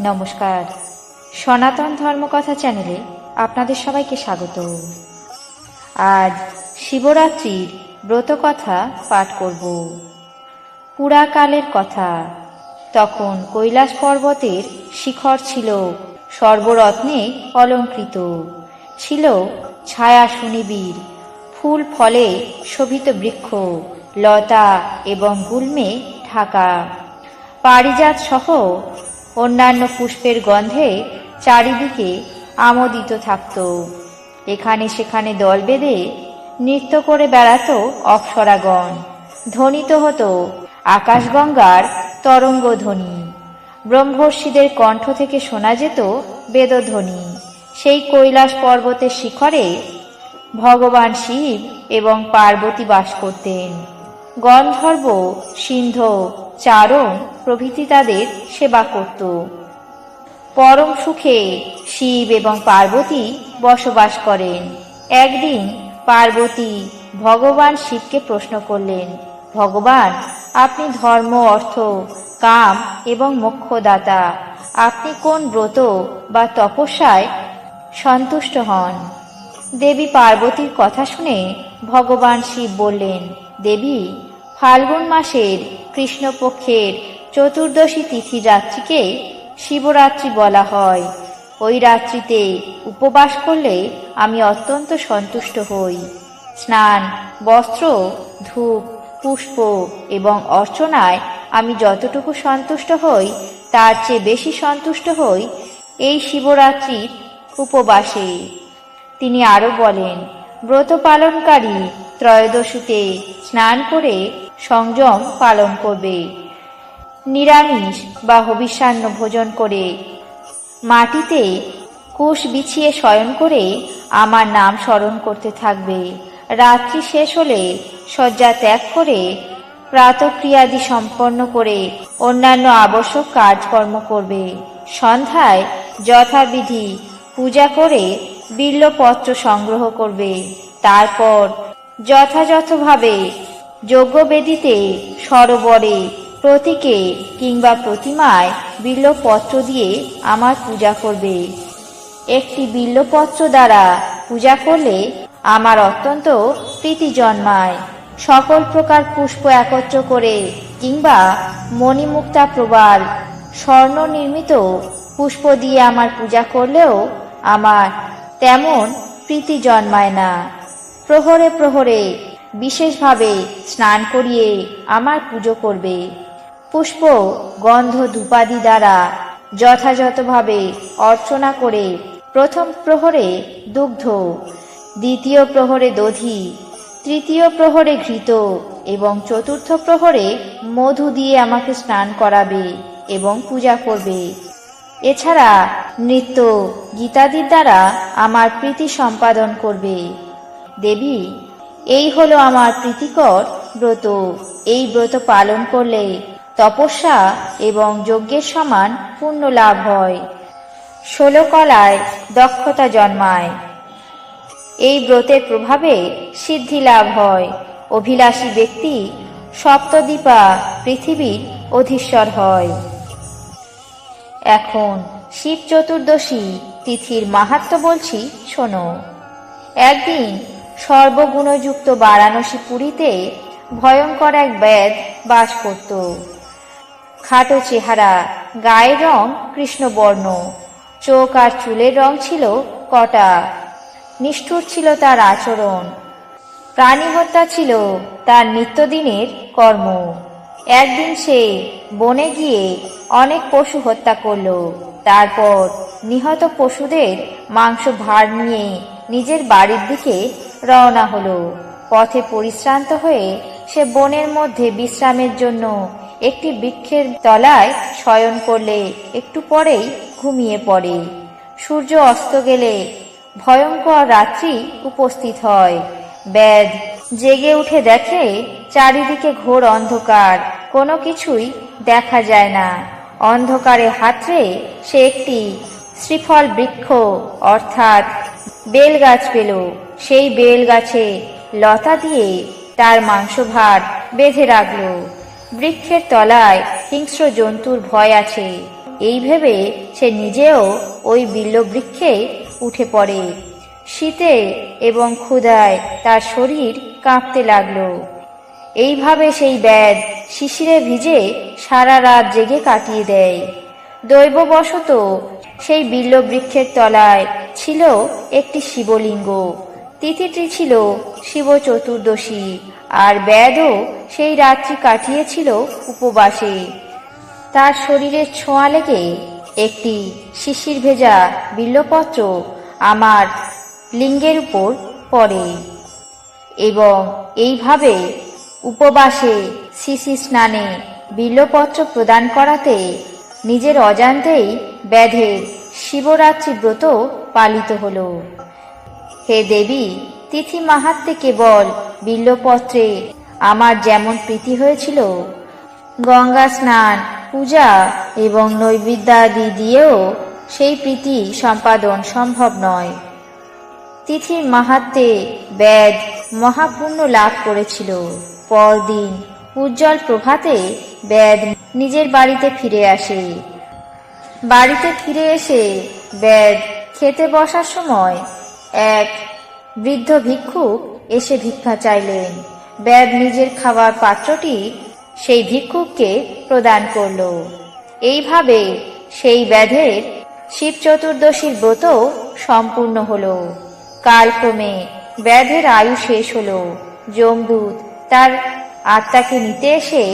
নমস্কার। সনাতন ধর্মকথা চ্যানেলে আপনাদের সবাইকে স্বাগত। আজ শিবরাত্রির ব্রতকথা পাঠ করব। পুরাকালের কথা। তখন কৈলাস পর্বতের শিখর ছিল সর্বরত্নে অলঙ্কৃত। ছিল ছায়া সুনিবিড় ফুল ফলে শোভিত বৃক্ষ, লতা এবং গুল্মে ঢাকা। পারিজাত সহ অন্যান্য পুষ্পের গন্ধে চারিদিকে আমোদিত থাকত। এখানে সেখানে দল বেঁধে নৃত্য করে বেড়াতো অপ্সরাগণ। ধ্বনিত হতো আকাশগঙ্গার তরঙ্গ ধ্বনি ব্রহ্মর্ষিদের কণ্ঠ থেকে শোনা যেত বেদধ্বনি। সেই কৈলাস পর্বতের শিখরে ভগবান শিব এবং পার্বতী বাস করতেন। গন্ধর্ব, সিন্ধ চারণ প্রভৃতি তাদের সেবা করত। পরম সুখে শিব এবং পার্বতী বসবাস করেন। একদিন পার্বতী ভগবান শিবকে প্রশ্ন করলেন, ভগবান, আপনি ধর্ম, অর্থ, কাম এবং মোক্ষদাতা, আপনি কোন ব্রত বা তপস্যায় সন্তুষ্ট হন? দেবী পার্বতীর কথা শুনে ভগবান শিব বললেন, দেবী ফাল্গুন মাসের কৃষ্ণপক্ষের চতুর্দশী তিথি রাত্রিকে শিবরাত্রি বলা হয়। ওই রাত্রিতে উপবাস করলে আমি অত্যন্ত সন্তুষ্ট হই। স্নান, বস্ত্র, ধূপ, পুষ্প এবং অর্চনায় আমি যতটুকু সন্তুষ্ট হই, তার চেয়ে বেশি সন্তুষ্ট হই এই শিবরাত্রির উপবাসে। তিনি আরও বলেন, ব্রত পালনকারী ত্রয়োদশীতে স্নান করে সংযম পালন করবে। নিরামিষ বা হবিষ্যান্ন ভোজন করে। মাটিতে কুশ বিছিয়ে শয়ন করে আমার নাম স্মরণ করতে থাকবে। রাত্রি শেষ হলে শয্যা ত্যাগ করে প্রাতক্রিয়াদি সম্পন্ন করে অন্যান্য আবশ্যক কাজকর্ম করবে। সন্ধ্যায় যথাবিধি পূজা করে বিল্লপত্র সংগ্রহ করবে। তারপর যথাযথভাবে যজ্ঞবেদিতে সরোবরে প্রতীকে কিংবা প্রতিমায় বিল্লপত্র দিয়ে আমার পূজা করবে। একটি বিল্লপত্র দ্বারা পূজা করলে আমার অত্যন্ত প্রীতি জন্মায়। সকল প্রকার পুষ্প একত্র করে কিংবা মণিমুক্তা প্রবাল, স্বর্ণ নির্মিত পুষ্প দিয়ে আমার পূজা করলেও আমার তেমন প্রীতি জন্মায় না। প্রহরে প্রহরে বিশেষভাবে স্নান করিয়ে আমার পুজো করবে। পুষ্প গন্ধ ধূপাদি দ্বারা যথাযথভাবে অর্চনা করে প্রথম প্রহরে দুগ্ধ, দ্বিতীয় প্রহরে দধি, তৃতীয় প্রহরে ঘৃত এবং চতুর্থ প্রহরে মধু দিয়ে আমাকে স্নান করাবে এবং পূজা করবে। এছাড়া নৃত্য, গীতাদির দ্বারা আমার প্রীতি সম্পাদন করবে। দেবী এই হলো আমার প্রীতিকর ব্রত। এই ব্রত পালন করলে তপস্যা এবং যজ্ঞের সমান পুণ্য লাভ হয়। ষোলো কলায় দক্ষতা জন্মায়। এই ব্রতের প্রভাবে সিদ্ধি লাভ হয়। অভিলাষী ব্যক্তি সপ্তদীপা পৃথিবীর অধীশ্বর হয়। এখন শিব চতুর্দশী তিথির মাহাত্ম বলছি, শোনো। একদিন সর্বগুণযুক্ত বারাণসী পুরীতে ভয়ঙ্কর এক ব্যাধ বাস করত। খাটো চেহারা, গায়ের রং কৃষ্ণবর্ণ, চোখ আর চুলের রং ছিল কটা। নিষ্ঠুর ছিল তার আচরণ। প্রাণী হত্যা ছিল তার নিত্যদিনের কর্ম। একদিন সে বনে গিয়ে অনেক পশু হত্যা করল। তারপর নিহত পশুদের মাংস ভার নিয়ে নিজের বাড়ির দিকে রওনা হলো। পথে পরিশ্রান্ত হয়ে সে বনের মধ্যে বিশ্রামের জন্য একটি বৃক্ষের তলায় শয়ন করলে একটু পরেই ঘুমিয়ে পড়ে। সূর্য অস্ত গেলে ভয়ঙ্কর রাত্রি উপস্থিত হয়। ব্যাধ জেগে উঠে দেখে চারিদিকে ঘোর অন্ধকার, কোনো কিছুই দেখা যায় না। অন্ধকারে হাতড়ে সে একটি শ্রীফল বৃক্ষ, অর্থাৎ বেল গাছ পেল। সেই বেল গাছে লতা দিয়ে তার মাংস ভাত বেঁধে রাখল। বৃক্ষের তলায় হিংস্র জন্তুর ভয় আছে। এই ভেবে সে নিজেও ওই বিল্ল বৃক্ষে উঠে পড়ে। শীতে এবং ক্ষুধায় তার শরীর কাঁপতে লাগল। এইভাবে সেই ব্যাদ শিশিরে ভিজে সারা রাত জেগে কাটিয়ে দেয়। দৈববশত সেই বিল্ল বৃক্ষের তলায় ছিল একটি শিবলিঙ্গ। তিথিটি ছিল শিব চতুর্দশী, আর ব্যাদও সেই রাত্রি কাটিয়েছিল উপবাসে। তার শরীরের ছোঁয়া লেগে একটি শিশির ভেজা বিল্লপত্র আমার লিঙ্গের উপর পড়ে এবং এইভাবে উপবাসে শিশি স্নানে বিল্লপত্র প্রদান করাতে নিজের অজান্তেই ব্যাধের শিবরাত্রি ব্রত পালিত হল। হে দেবী, তিথি মাহাত্মে কেবল বিল্লপত্রে আমার যেমন প্রীতি হয়েছিল, গঙ্গা স্নান, পূজা এবং নৈবেদ্যাদি দিয়েও সেই প্রীতি সম্পাদন সম্ভব নয়। তিথির মাহাত্মে বেদ মহাপুণ্য লাভ করেছিল। পরদিন উজ্জ্বল প্রভাতে বেদ নিজের বাড়িতে ফিরে আসে। বাড়িতে ফিরে এসে বেদ খেতে বসার সময় এক বৃদ্ধ ভিক্ষুক এসে ভিক্ষা চাইলেন। বেদ নিজের খাবার পাত্রটি সেই ভিক্ষুককে প্রদান করল। এইভাবে সেই ব্যাধের শিব চতুর্দশীর ব্রত সম্পূর্ণ হল। কালক্রমে ব্যাধের আয়ু শেষ হল। যমদূত তার আত্মাকে নিতে এসে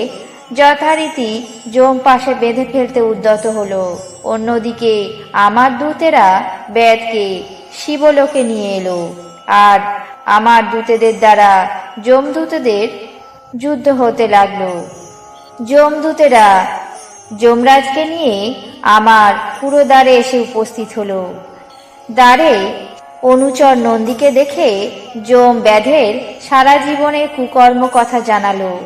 যথারীতি জম পাশে বেঁধে ফেলতে উদ্যত হলো। অন্যদিকে আমার দূতেরা বেদকে, শিবলোকে নিয়ে এলো। আর আমার দূতেদের দ্বারা যমদূতদের যুদ্ধ হতে লাগল। যমদূতেরা যমরাজকে নিয়ে আমার পুরো দ্বারে এসে উপস্থিত হলো। দ্বারে অনুচর নন্দীকে দেখে যম ব্যাধের সারা জীবনের কুকর্ম কথা জানালো।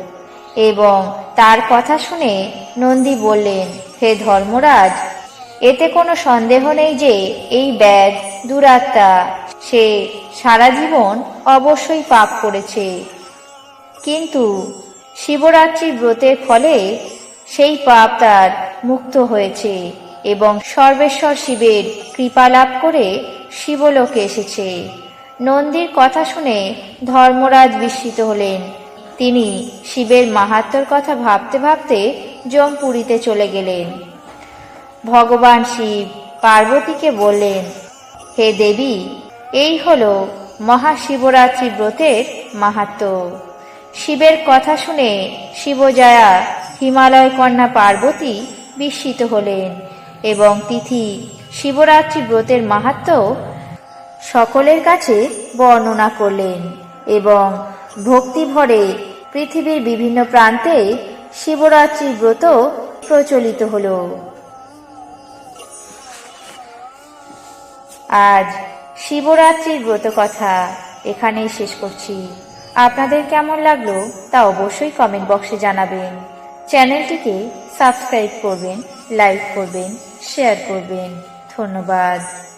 এবং তার কথা শুনে নন্দী বললেন, হে ধর্মরাজ, এতে কোনো সন্দেহ নেই যে এই ব্যাধ দুরাত্মা, সে সারা জীবন অবশ্যই পাপ করেছে। কিন্তু শিবরাত্রির ব্রতের ফলে সেই পাপ তার মুক্ত হয়েছে এবং সর্বেশ্বর শিবের কৃপা লাভ করে শিবলোকে এসেছে। নন্দীর কথা শুনে ধর্মরাজ বিস্মিত হলেন। তিনি শিবের মাহাত্মর কথা ভাবতে ভাবতে জমপুরীতে চলে গেলেন। ভগবান শিব পার্বতীকে বললেন, হে দেবী, এই হলো মহাশিবরাত্রি ব্রতের মাহাত্ম শিবের কথা শুনে শিবজয়া হিমালয় কন্যা পার্বতী বিস্মিত হলেন এবং তিথি শিবরাত্রি ব্রতের মাহাত্ম সকলের কাছে বর্ণনা করলেন এবং ভক্তি ভরে পৃথিবীর বিভিন্ন প্রান্তে শিবরাত্রি ব্রত প্রচলিত হলো। আজ শিবরাত্রির ব্রত কথা এখানেই শেষ করছি। আপনাদের কেমন লাগল তা অবশ্যই কমেন্ট বক্সে জানাবেন। চ্যানেলটিকে সাবস্ক্রাইব করবেন লাইক করবেন শেয়ার করবেন। ধন্যবাদ।